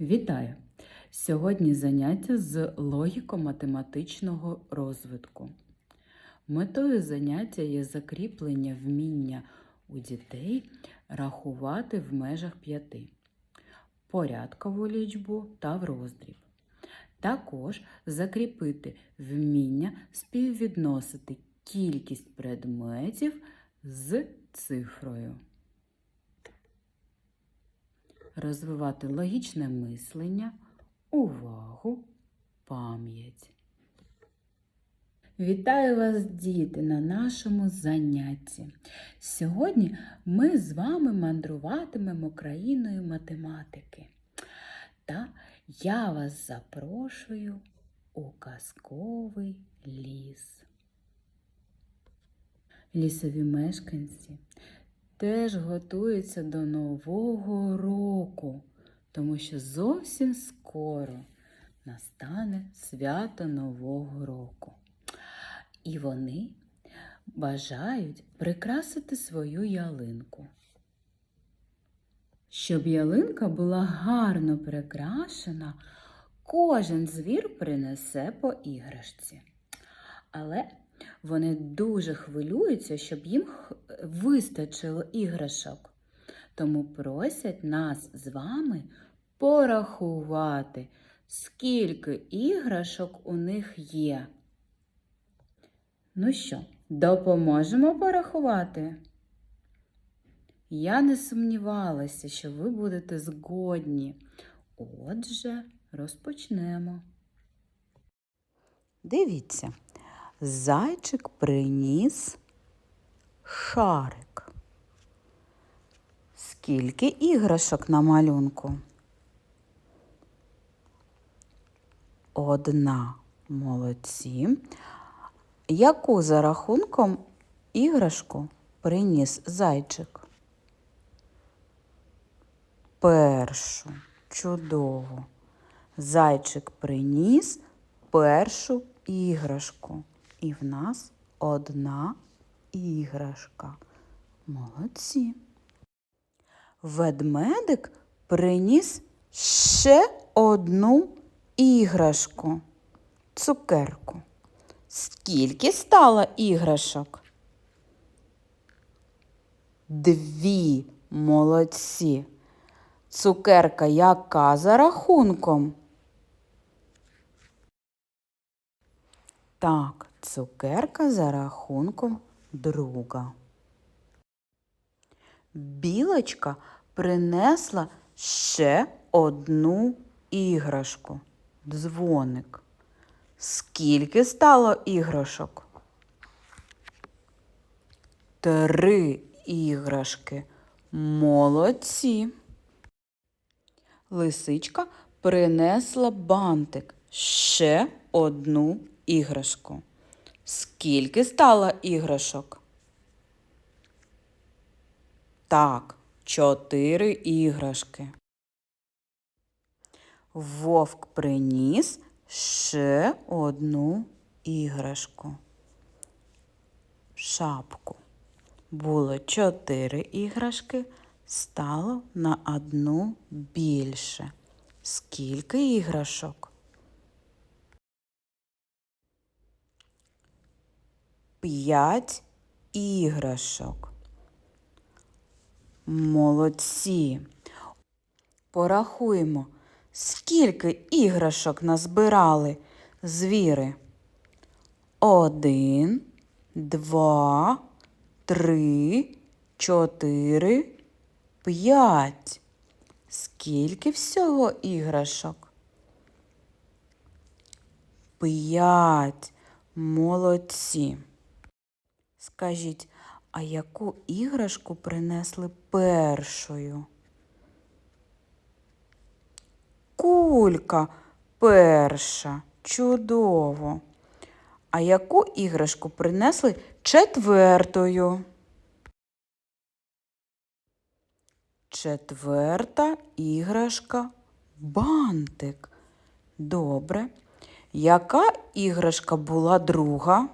Вітаю! Сьогодні заняття з логіко-математичного розвитку. Метою заняття є закріплення вміння у дітей рахувати в межах п'яти, порядкову лічбу та в роздріб. Також закріпити вміння співвідносити кількість предметів з цифрою розвивати логічне мислення, увагу, пам'ять. Вітаю вас, діти, на нашому занятті. Сьогодні ми з вами мандруватимемо країною математики. Та я вас запрошую у казковий ліс. Лісові мешканці теж готуються до Нового року, тому що зовсім скоро настане свято Нового року. І вони бажають прикрасити свою ялинку. Щоб ялинка була гарно прикрашена, кожен звір принесе по іграшці. Але вони дуже хвилюються, щоб їм вистачило іграшок. Тому просять нас з вами порахувати, скільки іграшок у них є. Ну що, допоможемо порахувати? Я не сумнівалася, що ви будете згодні. Отже, розпочнемо. Дивіться, зайчик приніс шарик. Скільки іграшок на малюнку? Одна. Молодці. Яку за рахунком іграшку приніс зайчик? Першу. Чудово. Зайчик приніс першу іграшку. І в нас одна іграшка. Молодці. Ведмедик приніс ще одну іграшку. Цукерку. Скільки стало іграшок? Дві молодці. Цукерка яка за рахунком? Так, цукерка за рахунком друга. Білочка принесла ще одну іграшку. Дзвоник. Скільки стало іграшок? Три іграшки. Молодці. Лисичка принесла бантик. Ще одну іграшку. Скільки стало іграшок? Так, чотири іграшки. Вовк приніс ще одну іграшку. Шапку. Було чотири іграшки, стало на одну більше. Скільки іграшок? П'ять іграшок. Молодці. Порахуємо, скільки іграшок назбирали звіри. Один, два, три, чотири, п'ять. Скільки всього іграшок? П'ять. Молодці. Скажіть, а яку іграшку принесли першою? Кулька перша. Чудово. А яку іграшку принесли четвертою? Четверта іграшка бантик. Добре. Яка іграшка була друга?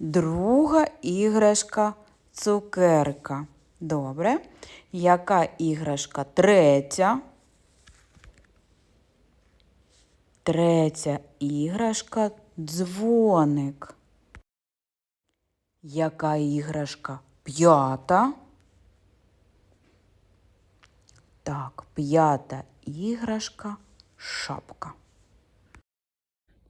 Друга іграшка цукерка. Добре. Яка іграшка третя? Третя іграшка дзвоник. Яка іграшка п'ята? Так, п'ята іграшка шапка.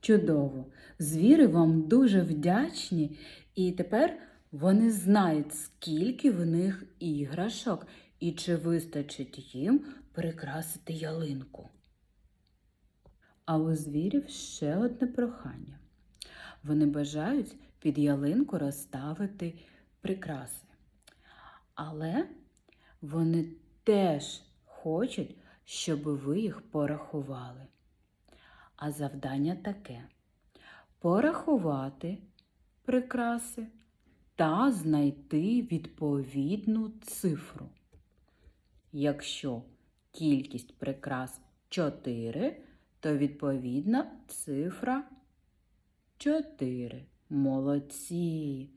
Чудово! Звіри вам дуже вдячні, і тепер вони знають, скільки в них іграшок і чи вистачить їм прикрасити ялинку. А у звірів ще одне прохання. Вони бажають під ялинку розставити прикраси. Але вони теж хочуть, щоб ви їх порахували. А завдання таке порахувати прикраси та знайти відповідну цифру. Якщо кількість прикрас 4, то відповідна цифра 4. Молодці.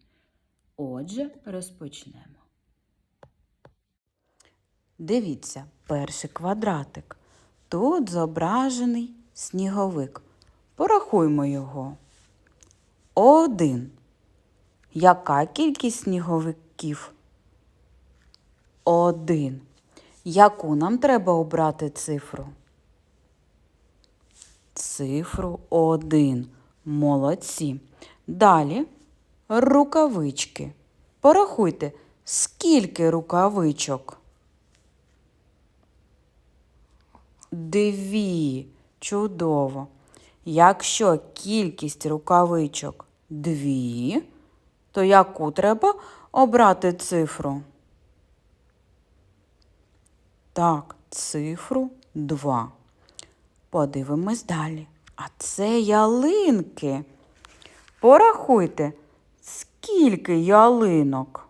Отже, розпочнемо. Дивіться, перший квадратик. Тут зображений сніговик. Порахуймо його. Один. Яка кількість сніговиків? Один. Яку нам треба обрати цифру? Цифру один. Молодці. Далі рукавички. Порахуйте, скільки рукавичок? Дві. Чудово. Якщо кількість рукавичок дві, то яку треба обрати цифру? Так, цифру 2. Подивимось далі. А це ялинки. Порахуйте, скільки ялинок.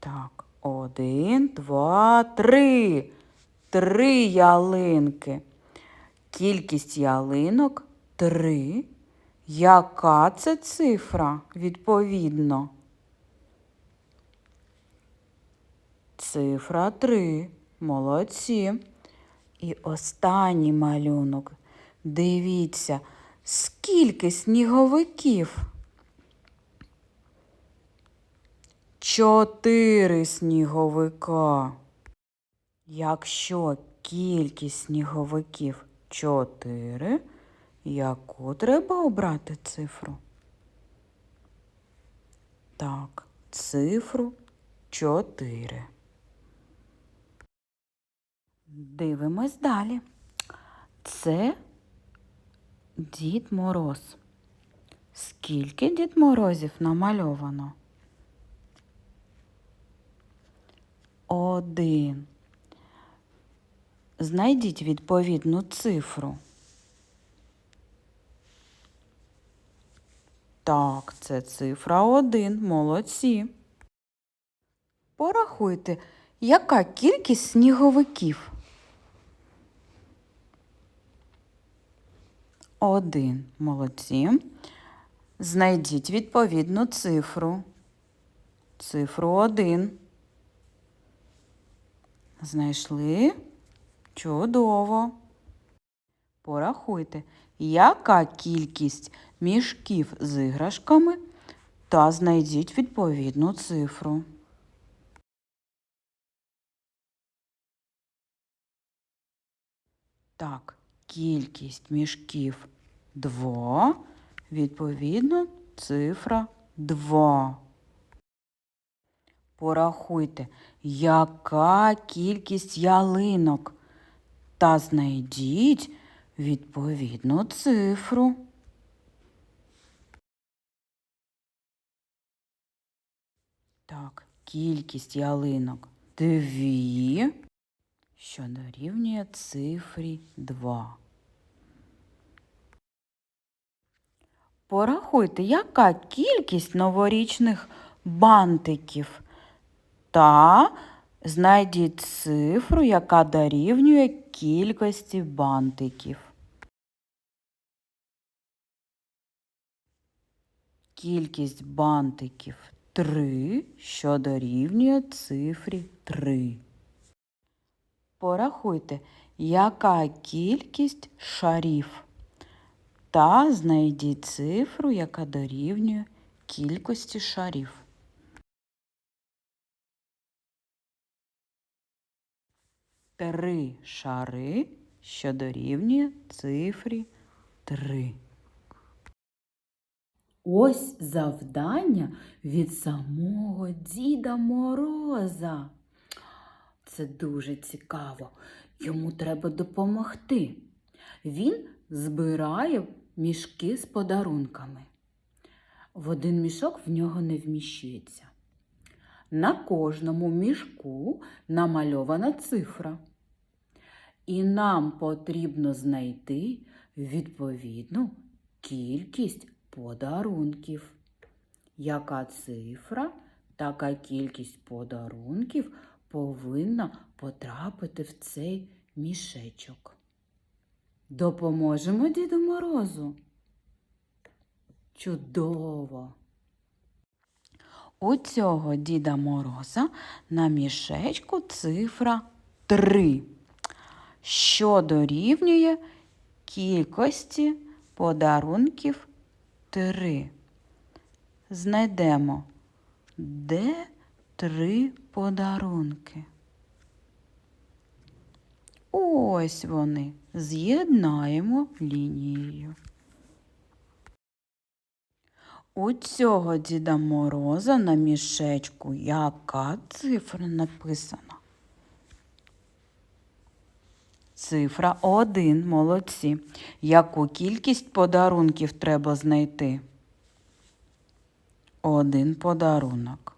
Так, один, два, три. Три ялинки. Кількість ялинок три. Яка це цифра відповідно? Цифра 3. Молодці. І останній малюнок. Дивіться, скільки сніговиків. Чотири сніговика. Якщо кількість сніговиків 4, яку треба обрати цифру? Так, цифру 4. Дивимось далі. Це Дід Мороз. Скільки Дід Морозів намальовано? Один. Знайдіть відповідну цифру. Так, це цифра 1. Молодці. Порахуйте, яка кількість сніговиків? Один. Молодці. Знайдіть відповідну цифру. Цифру 1. Знайшли? Чудово. Порахуйте, яка кількість мішків з іграшками та знайдіть відповідну цифру. Так, кількість мішків 2, відповідно, цифра 2. Порахуйте, яка кількість ялинок та знайдіть відповідну цифру. Так, кількість ялинок дві, що дорівнює цифрі 2. Порахуйте, яка кількість новорічних бантиків та знайдіть цифру, яка дорівнює кількості бантиків. Кількість бантиків 3, що дорівнює цифрі 3. Порахуйте, яка кількість шарів. Та знайдіть цифру, яка дорівнює кількості шарів. Три шари, що дорівнює цифрі 3. Ось завдання від самого Діда Мороза. Це дуже цікаво. Йому треба допомогти. Він збирає мішки з подарунками. В один мішок в нього не вміщується. На кожному мішку намальована цифра. І нам потрібно знайти відповідну кількість подарунків. Яка цифра, така кількість подарунків повинна потрапити в цей мішечок. Допоможемо Діду Морозу. Чудово! У цього Діда Мороза на мішечку цифра 3, що дорівнює кількості подарунків 3. Знайдемо, де три подарунки. Ось вони. З'єднаємо лінією. У цього Діда Мороза на мішечку яка цифра написана? Цифра 1. Молодці. Яку кількість подарунків треба знайти? Один подарунок.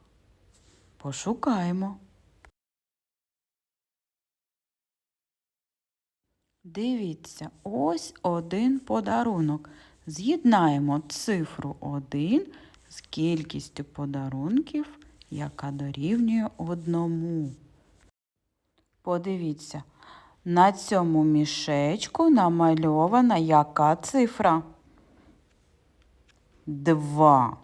Пошукаємо. Дивіться, ось один подарунок. З'єднаємо цифру 1 з кількістю подарунків, яка дорівнює одному. Подивіться, на цьому мішечку намальована яка цифра? 2.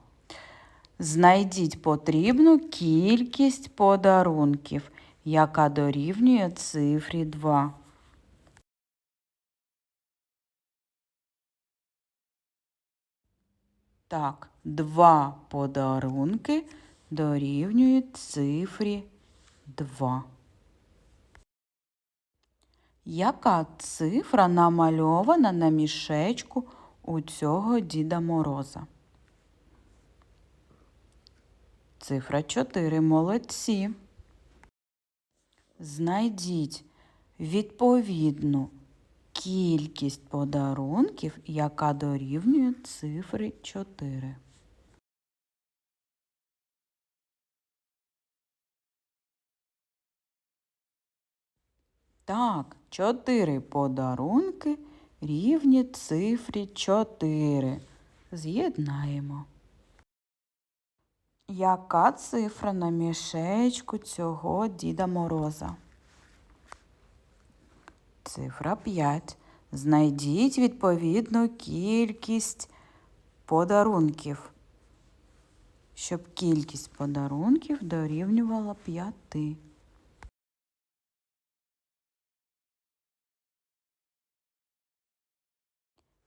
Знайдіть потрібну кількість подарунків, яка дорівнює цифрі 2. Так, два подарунки дорівнюють цифрі 2. Яка цифра намальована на мішечку у цього Діда Мороза? Цифра 4. Молодці. Знайдіть відповідну кількість подарунків, яка дорівнює цифри 4. Так, 4 подарунки рівні цифрі 4. З'єднаємо. Яка цифра на мішечку цього Діда Мороза? Цифра 5. Знайдіть відповідну кількість подарунків, щоб кількість подарунків дорівнювала 5.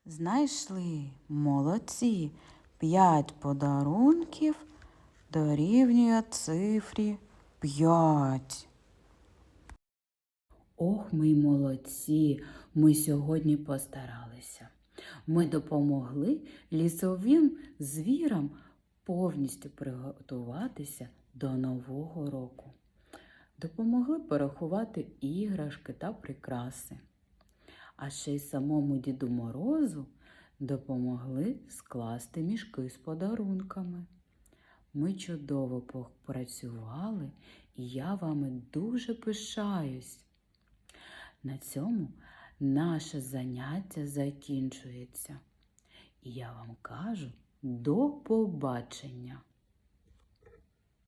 Знайшли молодці. 5 подарунків дорівнює цифрі 5. Ох, ми молодці! Ми сьогодні постаралися. Ми допомогли лісовим звірам повністю приготуватися до Нового року. Допомогли порахувати іграшки та прикраси. А ще й самому Діду Морозу допомогли скласти мішки з подарунками. Ми чудово попрацювали, і я вами дуже пишаюсь. На цьому наше заняття закінчується. І я вам кажу до побачення!